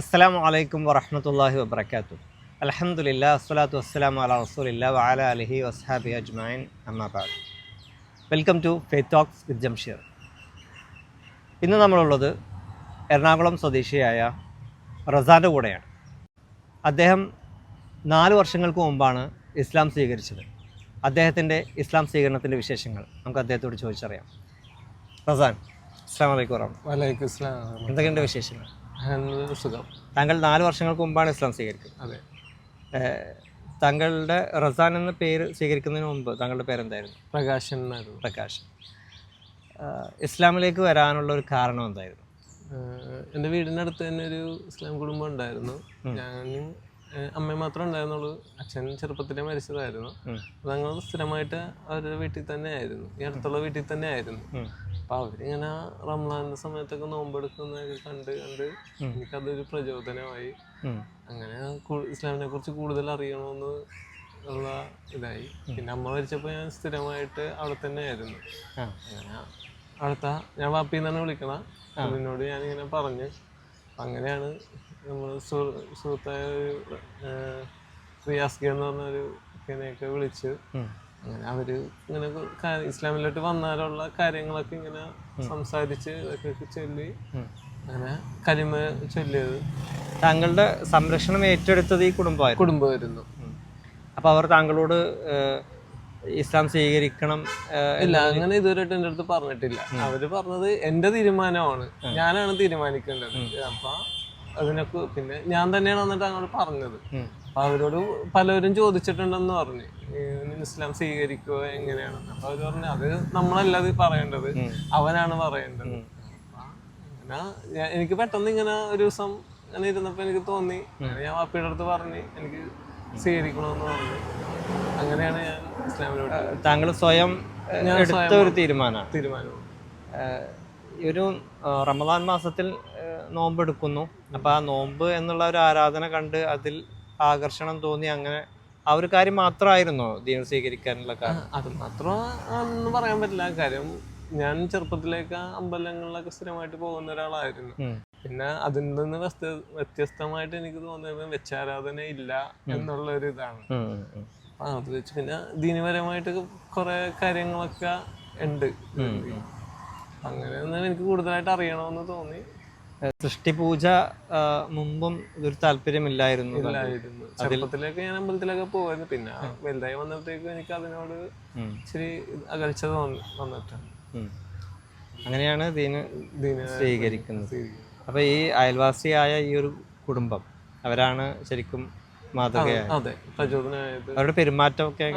അസ്സലാമു അലൈക്കും വറഹ്മത്തുള്ളാഹി വാത്തു അൽഹംദുലില്ലാ അസ്സലാത്തു വസ്സലാം അല റസൂലില്ല വാല അലഹി വസ്ഹാബി അജ്മൈൻ അമ്മാബാദ് welcome to faith talks with Jamsheer. ഇന്ന് നമ്മളുള്ളത് എറണാകുളം സ്വദേശിയായ റസാന്റെ കൂടെയാണ്. അദ്ദേഹം നാല് വർഷങ്ങൾക്ക് മുമ്പാണ് ഇസ്ലാം സ്വീകരിച്ചത്. അദ്ദേഹത്തിന്റെ ഇസ്ലാം സ്വീകരണത്തിന്റെ വിശേഷങ്ങൾ നമുക്ക് അദ്ദേഹത്തോട് ചോദിച്ചറിയാം. റസാൻ അസ്സാം വലൈക്കും വറഹമ വലൈക്കും എന്തൊക്കെയുണ്ട് വിശേഷങ്ങൾ? സുഖം. താങ്കൾ നാല് വർഷങ്ങൾക്ക് മുമ്പാണ് ഇസ്ലാം സ്വീകരിക്കുന്നത്. അതെ. താങ്കളുടെ റസാൻ എന്ന പേര് സ്വീകരിക്കുന്നതിന് മുമ്പ് താങ്കളുടെ പേരെന്തായിരുന്നു? പ്രകാശൻ എന്നായിരുന്നു. പ്രകാശൻ. ഇസ്ലാമിലേക്ക് വരാനുള്ള ഒരു കാരണം എന്തായിരുന്നു? എന്റെ വീടിനടുത്ത് തന്നെ ഒരു ഇസ്ലാം കുടുംബം ഉണ്ടായിരുന്നു. ഞാനും അമ്മ മാത്രമേ ഉണ്ടായിരുന്നുള്ളൂ. അച്ഛൻ ചെറുപ്പത്തിലേ മരിച്ചതായിരുന്നു. അത് അങ്ങനെ ഞങ്ങൾ സ്ഥിരമായിട്ട് അവരുടെ വീട്ടിൽ തന്നെ ആയിരുന്നു. ഈ അടുത്തുള്ള വീട്ടിൽ തന്നെ ആയിരുന്നു. ഉം. അപ്പോൾ അവരിങ്ങനെ റംസാന്റെ സമയത്തൊക്കെ നോമ്പെടുക്കുന്നതൊക്കെ കണ്ട് കണ്ട് എനിക്കതൊരു പ്രചോദനമായി. അങ്ങനെ ഇസ്ലാമിനെ കുറിച്ച് കൂടുതൽ അറിയണമെന്ന് ഉള്ള ഇതായി. പിന്നെ അമ്മ മരിച്ചപ്പോൾ ഞാൻ സ്ഥിരമായിട്ട് അവിടെ തന്നെ ആയിരുന്നു അങ്ങനെ അടുത്ത ഞാൻ വാപ്പി എന്നാണ് വിളിക്കണ. അതിനോട് ഞാനിങ്ങനെ പറഞ്ഞു. അങ്ങനെയാണ് നമ്മൾ സുഹൃത്തായ ഒരു ഏഹ്, റിയാസ് ഗെ എന്ന് പറഞ്ഞൊരു വിളിച്ച്. അങ്ങനെ അവർ ഇങ്ങനെ ഇസ്ലാമിലോട്ട് വന്നാലുള്ള കാര്യങ്ങളൊക്കെ ഇങ്ങനെ സംസാരിച്ച് ചൊല്ലി അങ്ങനെ കലിമ ചൊല്ലിയത്. താങ്കളുടെ സംരക്ഷണം ഏറ്റെടുത്തത് ഈ കുടുംബമായിരുന്നു? കുടുംബമായിരുന്നു. അപ്പോൾ അവർ താങ്കളോട് ഇസ്ലാം സ്വീകരിക്കണം ഇല്ല അങ്ങനെ ഇതുവരെയായിട്ട് എന്റെ അടുത്ത് പറഞ്ഞിട്ടില്ല. അവർ പറഞ്ഞത് എന്റെ തീരുമാനമാണ്. ഞാനാണ് തീരുമാനിക്കേണ്ടത്. അപ്പൊ അതിനൊക്കെ പിന്നെ ഞാൻ തന്നെയാണ് വന്നിട്ട് അങ്ങോട്ട് പറഞ്ഞത്. അപ്പൊ അവരോട് പലരും ചോദിച്ചിട്ടുണ്ടെന്ന് പറഞ്ഞു. ഇസ്ലാം സ്വീകരിക്കുക എങ്ങനെയാണെന്ന് അപ്പൊ അവർ പറഞ്ഞു അത് നമ്മളല്ല അത് പറയേണ്ടത്. അവനാണ് പറയേണ്ടത്. അങ്ങനെ ഞാൻ- എനിക്ക് പെട്ടെന്ന് ഇങ്ങനെ ഒരു ദിവസം അങ്ങനെ ഇരുന്നപ്പോ എനിക്ക് തോന്നി. ഞാൻ വാപ്പിയുടെ അടുത്ത് പറഞ്ഞു എനിക്ക് സ്വീകരിക്കണമെന്ന് പറഞ്ഞു. അങ്ങനെയാണ് ഞാൻ ഇസ്ലാമിലോട്ട് താങ്കൾ സ്വയം ഞാൻ എടുത്ത ഒരു തീരുമാനമാണ്. തീരുമാനം ഒരു റമദാൻ മാസത്തിൽ ഏഹ് നോമ്പ് എടുക്കുന്നു അപ്പോൾ ആ നോമ്പ് എന്നുള്ള ഒരു ആരാധന കണ്ട് അതിൽ ആകർഷണം തോന്നി അങ്ങനെ ആ ഒരു കാര്യം മാത്രമായിരുന്നോ ദീൻ സ്വീകരിക്കാനുള്ള കാരണം അത് മാത്രം പറയാൻ പറ്റില്ല. കാര്യം ഞാൻ ചെറുപ്പത്തിലേക്ക് അമ്പലങ്ങളിലൊക്കെ സ്ഥിരമായിട്ട് പോകുന്ന ഒരാളായിരുന്നു. പിന്നെ അതിൽ നിന്ന് വ്യത്യസ്തമായിട്ട് എനിക്ക് തോന്നിയത് വെച്ചാരാധന ഇല്ല എന്നുള്ള ഒരു ഇതാണ്. ആ അത് വെച്ച് പിന്നെ ദീനപരമായിട്ട് കുറെ കാര്യങ്ങളൊക്കെ ഉണ്ട്. അങ്ങനെ എനിക്ക് കൂടുതലായിട്ട് അറിയണമെന്ന് തോന്നി. സൃഷ്ടിപൂജ മുമ്പും ഇതൊരു താല്പര്യമില്ലായിരുന്നു. ചെറുപ്പത്തിലൊക്കെ ഞാൻ അമ്പലത്തിലൊക്കെ പോയത് പിന്നെ വലുതായി വന്നപ്പോഴത്തേക്കും എനിക്ക് അതിനോട് ഇച്ചിരി അകൽച്ച വന്നിട്ടാണ്. അങ്ങനെയാണ് ദീന് ദീന സ്വീകരിക്കുന്നത്. അപ്പൊ ഈ അയൽവാസിയായ ഈ ഒരു കുടുംബം അവരാണ് ശരിക്കും മാതൃകയായത്. അവരുടെ പെരുമാറ്റമൊക്കെ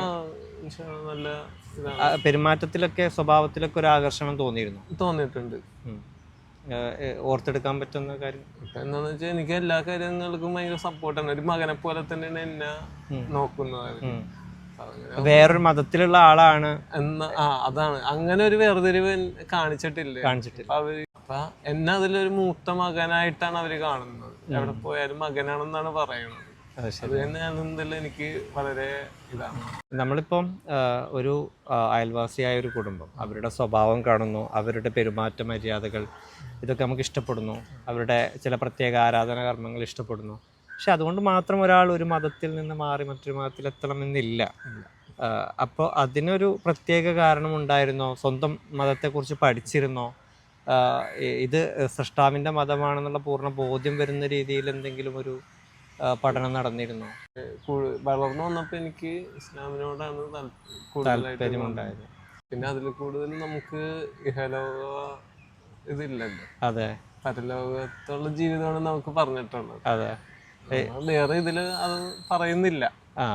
നല്ല പെരുമാറ്റത്തിലൊക്കെ സ്വഭാവത്തിലൊക്കെ ഒരു ആകർഷണം തോന്നിയിരുന്നു. തോന്നിയിട്ടുണ്ട്. ഓർത്തെടുക്കാൻ പറ്റുന്ന കാര്യം? എന്താന്ന് വെച്ചാൽ എനിക്ക് എല്ലാ കാര്യങ്ങൾക്കും ഭയങ്കര സപ്പോർട്ടാണ് ഒരു മകനെ പോലെ തന്നെയാണ് എന്നെ നോക്കുന്നത് വേറൊരു മതത്തിലുള്ള ആളാണ്. എന്നാ ആ അതാണ്. അങ്ങനെ ഒരു വേർതിരിവ് കാണിച്ചിട്ടില്ല. കാണിച്ചിട്ടില്ല. അവർ അപ്പൊ എന്നെ അതിലൊരു മൂത്ത മകനായിട്ടാണ് അവർ കാണുന്നത്. എവിടെ പോയാലും മകനാണെന്നാണ് പറയുന്നത് അത് എനിക്ക് വളരെ ഇതാണ്. നമ്മളിപ്പം ഒരു അയൽവാസിയായ ഒരു കുടുംബം അവരുടെ സ്വഭാവം കാണുന്നു അവരുടെ പെരുമാറ്റ മര്യാദകൾ ഇതൊക്കെ നമുക്ക് ഇഷ്ടപ്പെടുന്നു അവരുടെ ചില പ്രത്യേക ആരാധന കർമ്മങ്ങൾ ഇഷ്ടപ്പെടുന്നു. പക്ഷെ അതുകൊണ്ട് മാത്രം ഒരാൾ ഒരു മതത്തിൽ നിന്ന് മാറി മറ്റൊരു മതത്തിൽ എത്തണമെന്നില്ല അപ്പോൾ അതിനൊരു പ്രത്യേക കാരണം ഉണ്ടായിരുന്നോ? സ്വന്തം മതത്തെക്കുറിച്ച് പഠിച്ചിരുന്നോ? ഇത് സൃഷ്ടാവിന്റെ മതമാണെന്നുള്ള പൂർണ ബോധ്യം വരുന്ന രീതിയിൽ എന്തെങ്കിലും ഒരു പഠനം നടന്നിരുന്നു. വളർന്നു വന്നപ്പോ എനിക്ക് ഇസ്ലാമിനോടാണ് താല്പര്യമുണ്ടായത്. പിന്നെ അതിൽ കൂടുതൽ നമുക്ക് ഇഹലോക ഇതില്ലല്ലോ. അതെ. പരലോകത്തുള്ള ജീവിതമാണ് നമുക്ക് പറഞ്ഞിട്ടുള്ളത്. അതെ. വേറെ ഇതിൽ അത് പറയുന്നില്ല. ആ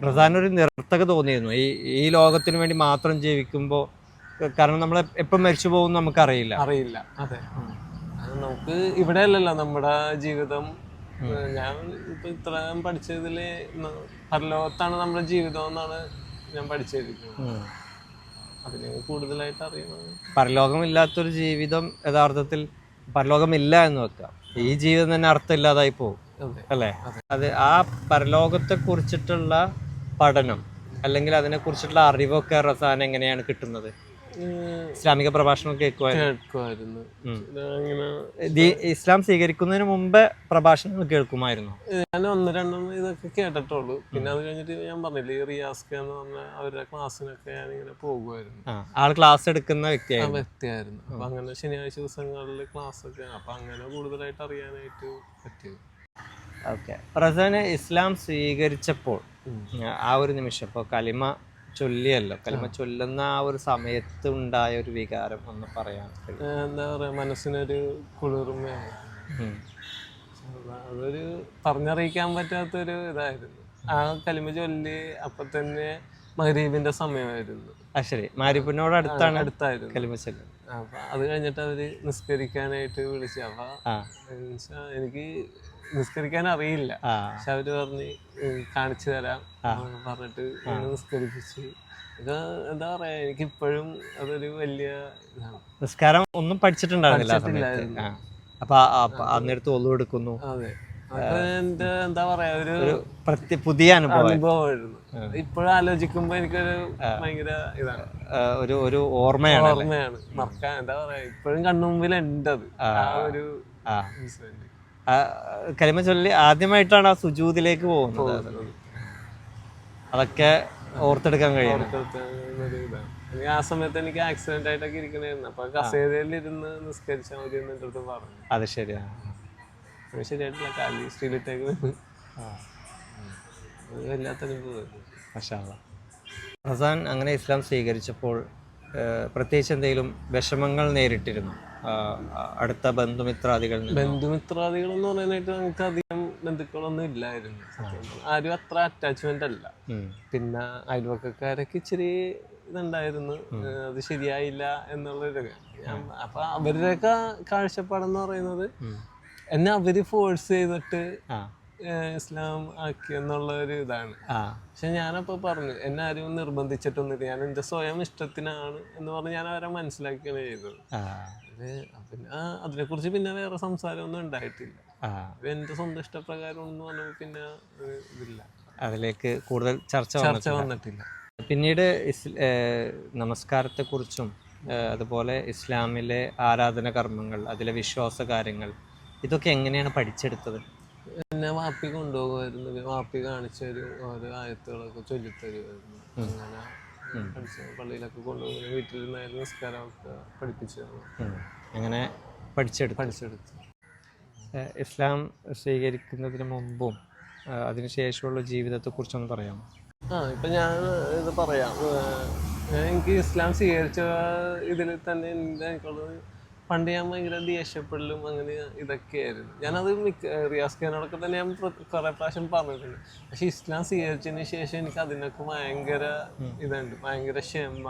പ്രധാന ഒരു നിർത്തക തോന്നിയിരുന്നു. ഈ ഈ ലോകത്തിന് വേണ്ടി മാത്രം ജീവിക്കുമ്പോൾ കാരണം നമ്മളെ എപ്പം മരിച്ചു പോകും നമുക്കറിയില്ല. അറിയില്ല. അത്. നമുക്ക് ഇവിടെ അല്ലല്ലോ നമ്മുടെ ജീവിതം ഞാൻ ഇപ്പൊ ഇത്രയും പഠിച്ചതിൽ ന- പരലോകത്താണ് നമ്മുടെ ജീവിതം എന്നാണ് ഞാൻ പഠിച്ചിരിക്കുന്നത്. അതിനെ കൂടുതലായിട്ട് അറിയണം പരലോകമില്ലാത്തൊരു ജീവിതം യഥാർത്ഥത്തിൽ പരലോകമില്ല എന്ന് വെക്കാം ഈ ജീവിതം തന്നെ അർത്ഥമില്ലാതായി പോകും. അല്ലേ? അത്. ആ പരലോകത്തെ കുറിച്ചിട്ടുള്ള പഠനം അല്ലെങ്കിൽ അതിനെ കുറിച്ചിട്ടുള്ള അറിവൊക്കെ റസാൻ എങ്ങനെയാണ് കിട്ടുന്നത്? ഇസ്ലാമിക പ്രഭാഷണം കേൾക്കുമായിരുന്നു. ഇസ്ലാം സ്വീകരിക്കുന്നതിന് മുമ്പ് പ്രഭാഷണങ്ങൾ കേൾക്കുമായിരുന്നു? ഞാൻ ഒന്ന് രണ്ടെണ്ണം ഇതൊക്കെ കേട്ടിട്ടുള്ളൂ. പിന്നെ അത് കഴിഞ്ഞിട്ട് ഞാൻ പറഞ്ഞില്ലേ റിയാസ്ക എന്ന് പറഞ്ഞ അവരുടെ ക്ലാസ്സിനൊക്കെ ഞാൻ ഇങ്ങനെ പോകുമായിരുന്നു ആൾ ക്ലാസ് എടുക്കുന്ന വ്യക്തിയായിരുന്നു. വ്യക്തിയായിരുന്നു. അപ്പൊ അങ്ങനെ ശനിയാഴ്ച ദിവസങ്ങളിൽ ക്ലാസ് ഒക്കെ അപ്പൊ അങ്ങനെ കൂടുതലായിട്ട് അറിയാനായിട്ട് പറ്റിയത്. ഓക്കെ. റസാന് ഇസ്ലാം സ്വീകരിച്ചപ്പോൾ ആ ഒരു നിമിഷം ഇപ്പോൾ കലിമ ചൊല്ലിയല്ലോ. കലിമ ചൊല്ലുന്ന ആ ഒരു സമയത്ത് ഉണ്ടായ ഒരു വികാരം ഒന്ന് പറയാൻ എന്താ പറയാ മനസ്സിനൊരു കുളിർമയാണ്. അതൊരു പറഞ്ഞറിയിക്കാൻ പറ്റാത്തൊരു ഇതായിരുന്നു. ആ കലിമ ചൊല്ലി അപ്പൊ തന്നെ മഹരീബിന്റെ സമയമായിരുന്നു. ആ ശരി. മാരിപ്പിനോട് അടുത്താണ് അടുത്തായിരുന്നു. കലിമ ചൊല്ലി. അപ്പൊ അത് കഴിഞ്ഞിട്ട് അവർ നിസ്കരിക്കാനായിട്ട് വിളിച്ചു. അപ്പൊ എനിക്ക് നിസ്കരിക്കാൻ അറിയില്ല പക്ഷെ അവർ പറഞ്ഞ് കാണിച്ചു തരാം പറഞ്ഞിട്ട് നിസ്കരിപ്പിച്ച്. ഇത് എന്താ പറയാ എനിക്ക് ഇപ്പോഴും അതൊരു വലിയ നിസ്കാരം ഒന്നും പഠിച്ചിട്ടുണ്ടായിരുന്നില്ല പഠിച്ചിട്ടില്ലായിരുന്നു. അപ്പൊ ആ- ഒന്നു എടുക്കുന്നു. അതെ. എന്റെ എന്താ പറയാ ഒരു പുതിയ അനുഭവം അനുഭവമായിരുന്നു. ഇപ്പോഴും ആലോചിക്കുമ്പോ എനിക്കൊരു ഭയങ്കര ഇതാണ്. ഒരു ഒരു ഓർമ്മയാണ് ഓർമ്മയാണ്. മറക്കാൻ എന്താ പറയാ ഇപ്പോഴും കണ്ണുമുമ്പിൽ ഉണ്ട് അത് ആ ഒരു കലിമ ചൊല്ലി ആദ്യമായിട്ടാണ് ആ സുജൂതിലേക്ക് പോകുന്നത്. അതൊക്കെ ഓർത്തെടുക്കാൻ കഴിയും ആ സമയത്ത് എനിക്ക് ആക്സിഡന്റ് ആയിട്ടൊക്കെ ഇരിക്കണായിരുന്നു. അപ്പൊ കസേരയിൽ ഇരുന്ന് നിസ്കരിച്ചാൽ മതി എന്ന് എന്റെ അടുത്ത് പറഞ്ഞു. അത് ശരിയാണ് ശരിയായിട്ടില്ല. കാലി അത് വല്ലാത്ത. റസാൻ അങ്ങനെ ഇസ്ലാം സ്വീകരിച്ചപ്പോൾ പ്രത്യേകിച്ച് എന്തെങ്കിലും വിഷമങ്ങൾ നേരിട്ടിരുന്നു? അടുത്ത ബന്ധുമിത്രാദികൾ ബന്ധുമിത്രാദികൾ എന്ന് പറയാനായിട്ട് നമുക്ക് അധികം ബന്ധുക്കളൊന്നും ഇല്ലായിരുന്നു. ആരും അത്ര അറ്റാച്ച്മെന്റ് അല്ല. പിന്നെ അയൽവക്കക്കാരൊക്കെ ഇച്ചിരി ഇതുണ്ടായിരുന്നു. അത് ശരിയായില്ല എന്നുള്ളൊരു അപ്പൊ അവരുടെയൊക്കെ കാഴ്ചപ്പാടെന്ന് പറയുന്നത് എന്നെ അവർ ഫോഴ്സ് ചെയ്തിട്ട് ഇസ്ലാം ആക്കി എന്നുള്ള ഒരു ഇതാണ്. പക്ഷെ ഞാനപ്പോ പറഞ്ഞു എന്നെ ആരും നിർബന്ധിച്ചിട്ടൊന്നുമില്ല. ഞാൻ എന്റെ സ്വയം ഇഷ്ടത്തിനാണ് എന്ന് പറഞ്ഞ് ഞാൻ അവരെ മനസ്സിലാക്കിയാണ് ചെയ്തത്. ആ കുറിച്ച് പിന്നെ വേറെ സംസാരമൊന്നും ഉണ്ടായിട്ടില്ല. എന്റെ സ്വന്തം ഇഷ്ടപ്രകാരം എന്ന് പറഞ്ഞപ്പോൾ പിന്നെ ഇതില്ല. അതിലേക്ക് കൂടുതൽ ചർച്ച ചർച്ച വന്നിട്ടില്ല. പിന്നീട് നമസ്കാരത്തെ കുറിച്ചും അതുപോലെ ഇസ്ലാമിലെ ആരാധന കർമ്മങ്ങൾ അതിലെ വിശ്വാസ കാര്യങ്ങൾ ഇതൊക്കെ എങ്ങനെയാണ് പഠിച്ചെടുത്തത്? എന്നെ വാപ്പി കൊണ്ടുപോകുമായിരുന്നു. വാപ്പി കാണിച്ചു തരും ഓരോ ആയത്തുകളൊക്കെ ചൊല്ലിത്തരുമായിരുന്നു. അങ്ങനെ പള്ളിയിലൊക്കെ കൊണ്ടുപോകുന്നു വീട്ടിൽ നിന്നായിരുന്നു നിസ്കാരമൊക്കെ പഠിപ്പിച്ചു. അങ്ങനെ പഠിച്ചെടുത്തു? പഠിച്ചെടുത്തു. ഇസ്ലാം സ്വീകരിക്കുന്നതിന് മുമ്പും അതിനുശേഷമുള്ള ജീവിതത്തെക്കുറിച്ചൊന്ന് പറയാമോ? ആ ഇപ്പൊ ഞാൻ ഇത് പറയാം. എനിക്ക് ഇസ്ലാം സ്വീകരിച്ച ഇതിൽ തന്നെ എനിക്കുള്ളത് പണ്ട് ഞാൻ ഭയങ്കര ദേഷ്യപ്പെടലും അങ്ങനെ ഇതൊക്കെയായിരുന്നു. ഞാനത് മിക്ക റിയാസ് ഖാനോടൊക്കെ തന്നെ ഞാൻ കുറേ പ്രാവശ്യം പറഞ്ഞിട്ടുണ്ട്. പക്ഷെ ഇസ്ലാം സ്വീകരിച്ചതിന് ശേഷം എനിക്ക് അതിനൊക്കെ ഭയങ്കര ഇതുണ്ട്. ഭയങ്കര ക്ഷമ.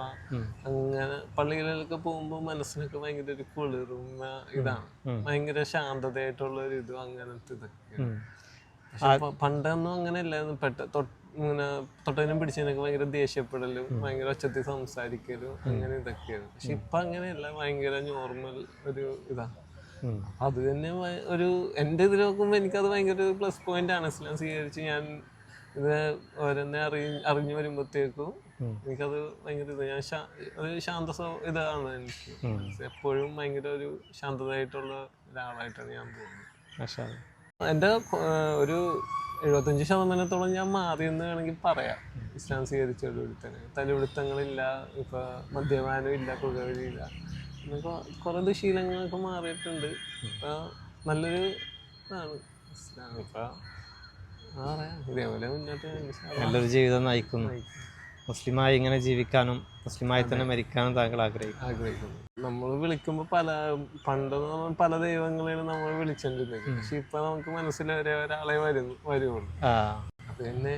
അങ്ങനെ പള്ളികളിലൊക്കെ പോകുമ്പോൾ മനസ്സിനൊക്കെ ഭയങ്കര ഒരു കുളിർമ ഇതാണ്. ഭയങ്കര ശാന്തതയായിട്ടുള്ള ഒരു ഇതും അങ്ങനത്തെ ഇതൊക്കെ പണ്ടൊന്നും പക്ഷെ അല്ലായിരുന്നു. പെട്ട തൊട്ട് ഇങ്ങനെ തൊട്ടതിനും പിടിച്ചതിനൊക്കെ ഭയങ്കര ദേഷ്യപ്പെടലും ഭയങ്കര ഒച്ചത്തിൽ സംസാരിക്കലും അങ്ങനെ ഇതൊക്കെയാണ്. പക്ഷെ ഇപ്പൊ അങ്ങനെയല്ല ഭയങ്കര നോർമൽ ഒരു ഇതാ. അത് തന്നെ ഒരു എന്റെ ഇതിൽ നോക്കുമ്പോൾ എനിക്കത് ഭയങ്കര ഒരു പ്ലസ് പോയിന്റ് ആണ്. ഇസ്ലാം സ്വീകരിച്ച് ഞാൻ ഇത് ഓരോന്നെ അറി അറിഞ്ഞു വരുമ്പോഴത്തേക്കും എനിക്കത് ഭയങ്കര ഇത് ഞാൻ ഒരു ശാന്ത ഇതാണ് എനിക്ക്. എപ്പോഴും ഭയങ്കര ഒരു ശാന്തതയായിട്ടുള്ള ഒരാളായിട്ടാണ് ഞാൻ പോകുന്നത്. എന്റെ ഒരു എഴുപത്തഞ്ച് ശതമാനത്തോളം ഞാൻ മാറിയെന്ന് വേണമെങ്കിൽ പറയാം. ഇസ്ലാം സ്വീകരിച്ച തന്നെ തലപിടുത്തങ്ങളില്ല ഇപ്പൊ മദ്യപാനം ഇല്ല പുകവലിയില്ല എന്നൊക്കെ കുറെ ദുശീലങ്ങളൊക്കെ മാറിയിട്ടുണ്ട്. ഇപ്പൊ നല്ലൊരു ഇതാണ് ഇസ്ലാം. ഇപ്പൊ ഇതേപോലെ മുന്നോട്ട് നല്ലൊരു ജീവിതം നയിക്കുന്നു. മുസ്ലിമായി ഇങ്ങനെ ജീവിക്കാനും മുസ്ലിമായി തന്നെ മരിക്കാനും താങ്കൾ ആഗ്രഹിക്കുന്നു. ആഗ്രഹിക്കുന്നു. നമ്മൾ വിളിക്കുമ്പോൾ പല പണ്ട് പറഞ്ഞാൽ പല ദൈവങ്ങളെയാണ് നമ്മൾ വിളിച്ചിട്ടുണ്ടെങ്കിൽ പക്ഷെ ഇപ്പൊ നമുക്ക് മനസ്സിൽ ഒരേ ഒരാളെ വരുന്നു വരുള്ളൂ ആ. അത് തന്നെ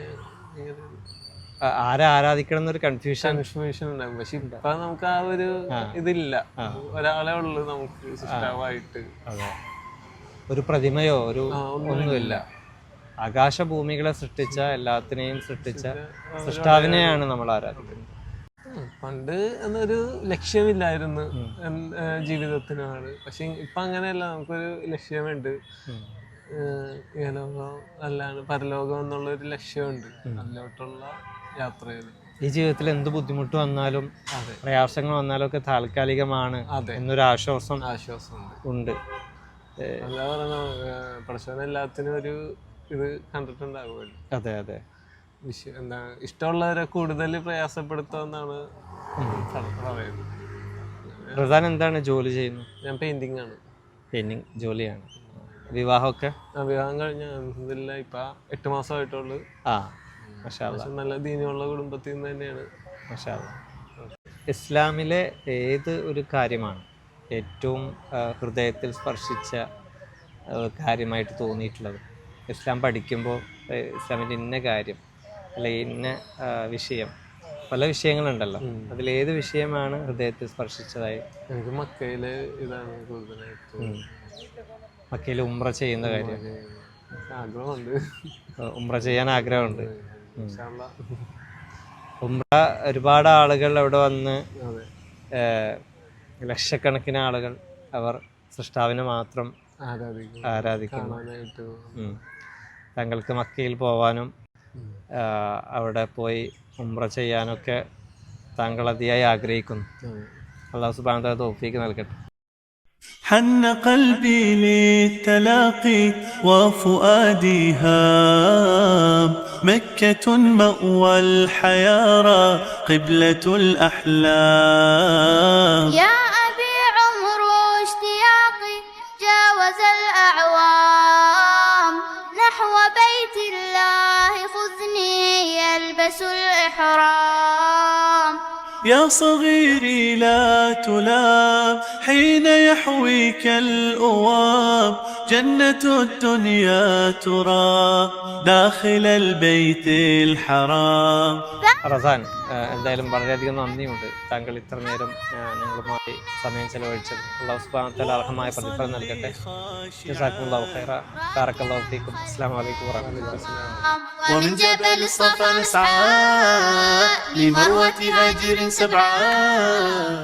ആരെ ആരാധിക്കണം എന്നൊരു കൺഫ്യൂഷൻ കൺഫ്യൂഷൻ ഉണ്ടാകും പക്ഷെ ഇപ്പൊ നമുക്ക് ആ ഒരു ഇതില്ല. ഒരാളെ ഉള്ളു നമുക്ക് സൃഷ്ടാവായിട്ട്. ഒരു പ്രതിമയോ ഒരു ഒന്നുമില്ല. ആകാശഭൂമികളെ സൃഷ്ടിച്ച എല്ലാത്തിനെയും സൃഷ്ടിച്ച സൃഷ്ടാവിനെയാണ് നമ്മൾ ആരാധിക്കുന്നത്. പണ്ട് എന്നൊരു ലക്ഷ്യമില്ലായിരുന്നു ജീവിതത്തിനാണ്. പക്ഷെ ഇപ്പൊ അങ്ങനെയല്ല നമുക്കൊരു ലക്ഷ്യമുണ്ട്. ഇഹലോകം അല്ലാണ്ട് പരലോകം എന്നുള്ള ഒരു ലക്ഷ്യമുണ്ട് അതിലോട്ടുള്ള യാത്രയിൽ. ഈ ജീവിതത്തിൽ എന്ത് ബുദ്ധിമുട്ട് വന്നാലും പ്രയാസങ്ങൾ വന്നാലും ഒക്കെ താൽക്കാലികമാണ് എന്നൊരു ആശ്വാസം ആശ്വാസം ഉണ്ട്. എന്താ പറയണ പ്രശ്നം എല്ലാത്തിനും ഒരു ഇത് കണ്ടിട്ടുണ്ടാകുമല്ലോ അതെ അതെ. എന്താ ഇഷ്ടമുള്ളവരെ കൂടുതൽ പ്രയാസപ്പെടുത്തുമെന്നാണ് പറ- പറയുന്നത്. പ്രധാൻ എന്താണ് ജോലി ചെയ്യുന്നത്? ഞാൻ പെയിന്റിംഗ് ആണ്. പെയിന്റിംഗ് ജോലിയാണ്. വിവാഹമൊക്കെ? ആ, വിവാഹം കഴിഞ്ഞ ഇതില്ല ഇപ്പൊ എട്ട് മാസമായിട്ടുള്ളു. ആ പക്ഷെ നല്ല ദീനിയുള്ള കുടുംബത്തിൽ നിന്ന് തന്നെയാണ്. പക്ഷേ ഇസ്ലാമിലെ ഏത് ഒരു കാര്യമാണ് ഏറ്റവും ഹൃദയത്തിൽ സ്പർശിച്ച കാര്യമായിട്ട് തോന്നിയിട്ടുള്ളത്? ഇസ്ലാം പഠിക്കുമ്പോൾ ഇസ്ലാമിന്റെ ഇന്ന കാര്യം അല്ലെ ഇന്ന വിഷയം. പല വിഷയങ്ങളുണ്ടല്ലോ. അതിലേത് വിഷയമാണ് ഹൃദയത്തെ സ്പർശിച്ചതായി? എനിക്ക് മക്കയിലെ ഇതാണ് കൂടുതലായിട്ട് മക്കയിൽ ഉമ്ര ചെയ്യുന്ന കാര്യം. ആഗ്രഹമുണ്ട്. ഉമ്ര ചെയ്യാൻ ആഗ്രഹമുണ്ട്. ഉമ്ര ഒരുപാട് ആളുകൾ അവിടെ വന്ന് ലക്ഷക്കണക്കിന് ആളുകൾ അവർ സൃഷ്ടാവിനെ മാത്രം ആരാധിക്കും. ആരാധിക്കുന്നു. കാണാനായിട്ട് മക്കയിൽ പോവാനും അവിടെ പോയി ഉംറ ചെയ്യാനൊക്കെ താങ്കൾ അതിയായി ആഗ്രഹിക്കുന്നു അതെ. അള്ളാഹു സുബാന തോഫീക്ക് നൽകട്ടെ حن قلبي للتلاقي وفؤادي هام مكة مأوى الحيارى قبلة الأحلام الإحرام. يا صغيري لا تلام حين يحويك الأوام جنة الدنيا ترى داخل البيت الحرام റസാൻ ആഹ്, എന്തായാലും വളരെയധികം നന്ദിയുണ്ട് താങ്കൾ ഇത്ര നേരം ആഹ്, ഞങ്ങളുമായി സമയം ചെലവഴിച്ചത് അള്ളാഹു സുബാനത്താൽ അർഹമായ പ്രതിഫലം നൽകട്ടെ ജസാക്കുമുല്ലാഹു ഖൈറ ബാറക്കല്ലാഹു ഫീക്കും അസ്സലാമു അലൈക്കും വറഹ്മത്തുള്ളാഹി ومن جبل الصفا نسعى لمروة هاجر سبعان